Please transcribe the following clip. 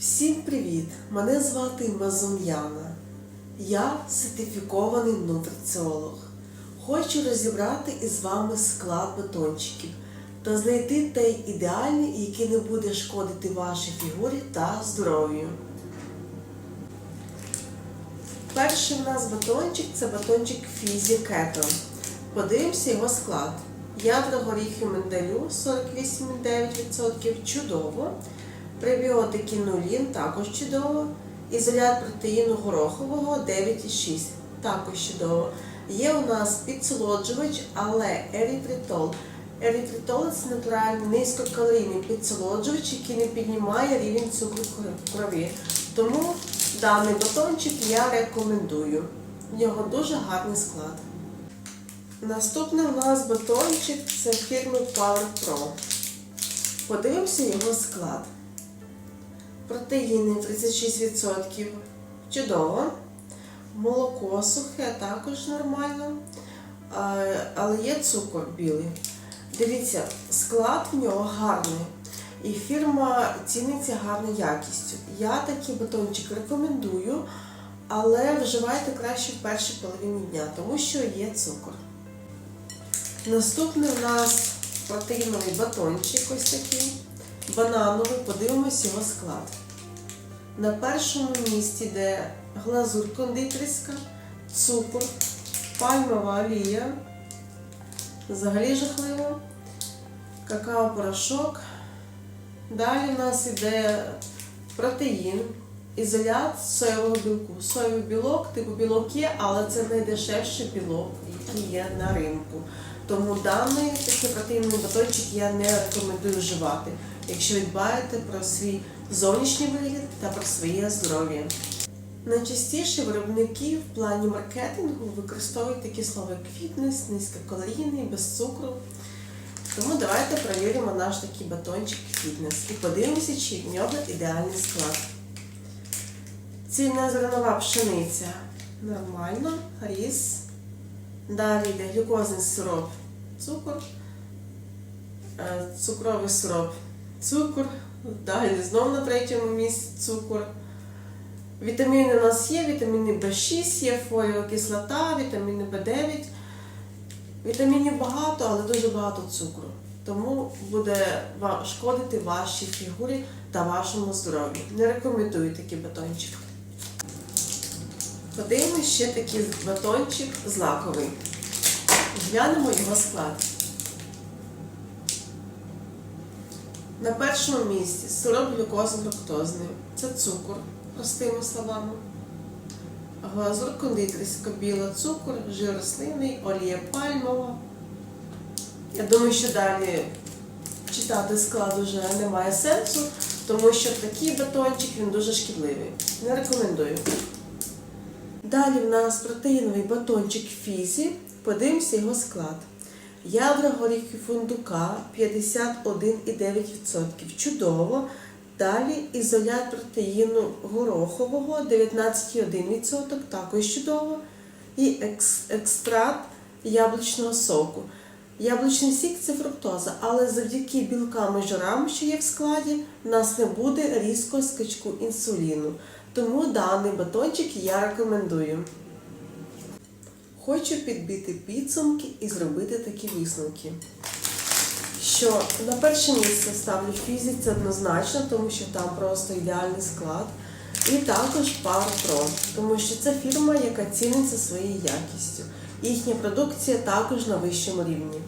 Всім привіт! Мене звати Мазум'яна. Я сертифікований нутриціолог. Хочу розібрати із вами склад батончиків та знайти той ідеальний, який не буде шкодити вашій фігурі та здоров'ю. Перший у нас батончик це батончик Фізі Кето. Подивимося його склад. Ядра горіхи миндалю 48,9%, чудово. Пребіотики нулін також чудово. Ізолят протеїну горохового 9,6 також чудово. Є у нас підсолоджувач, але ерітритол. Ерітритол це натуральний низькокалорійний підсолоджувач, який не піднімає рівень цукру в крові. Тому даний батончик я рекомендую. В нього дуже гарний склад. Наступний у нас батончик це фірми Power Pro. Подивимося його склад. Протеїни 36%. Чудово. Молоко сухе також нормально. Але є цукор білий. Дивіться, склад в нього гарний. І фірма ціниться гарною якістю. Я такий батончик рекомендую, але вживайте краще в першій половині дня, тому що є цукор. Наступний у нас протеїновий батончик ось такий. Банановий, подивимось його склад. На першому місці йде глазур кондитерська, цукор, пальмова олія. Взагалі жахливо. Какао-порошок. Далі у нас йде протеїн, ізолят соєвого білку. Соєвий білок, типу білок є, але це найдешевший білок, який є на ринку. Тому даний такий батончик я не рекомендую вживати, якщо ви дбаєте про свій зовнішній вигляд та про своє здоров'я. Найчастіше виробники в плані маркетингу використовують такі слова як фітнес, низькокалорійний, без цукру. Тому давайте перевіримо наш такий батончик фітнес і подивимося, чи в нього ідеальний склад. Цільна зернова пшениця нормально, ріс. Далі йде глюкозний сироп, цукор, е, цукровий сироп, цукор. Далі знову на третьому місці цукор. Вітаміни у нас є, вітаміни В6, є фоліова кислота, вітаміни В9. Вітамінів багато, але дуже багато цукру. Тому буде шкодити вашій фігурі та вашому здоров'ю. Не рекомендую такий батончик. Подивимось ще такий батончик злаковий. Глянемо його склад. На першому місці сироп глюкозно-фруктозний. Це цукор, простими словами. Глазур кондитерська, біла цукор, жир рослинний, олія пальмова. Я думаю, що далі читати склад вже немає сенсу, тому що такий батончик він дуже шкідливий. Не рекомендую. Далі в нас протеїновий батончик Фізі. Подивимося його склад. Ядра горіхів фундука 51,9%. Чудово. Далі ізолят протеїну горохового 19,1%, також чудово. І екс- екстракт яблучного соку. Яблучний сік це фруктоза, але завдяки білкам і жирам, що є в складі, в нас не буде різкого скачку інсуліну. Тому даний батончик я рекомендую. Хочу підбити підсумки і зробити такі висновки. Що на перше місце ставлю фізі, це однозначно, тому що там просто ідеальний склад. І також Pro, тому що це фірма, яка ціниться своєю якістю. Їхня продукція також на вищому рівні.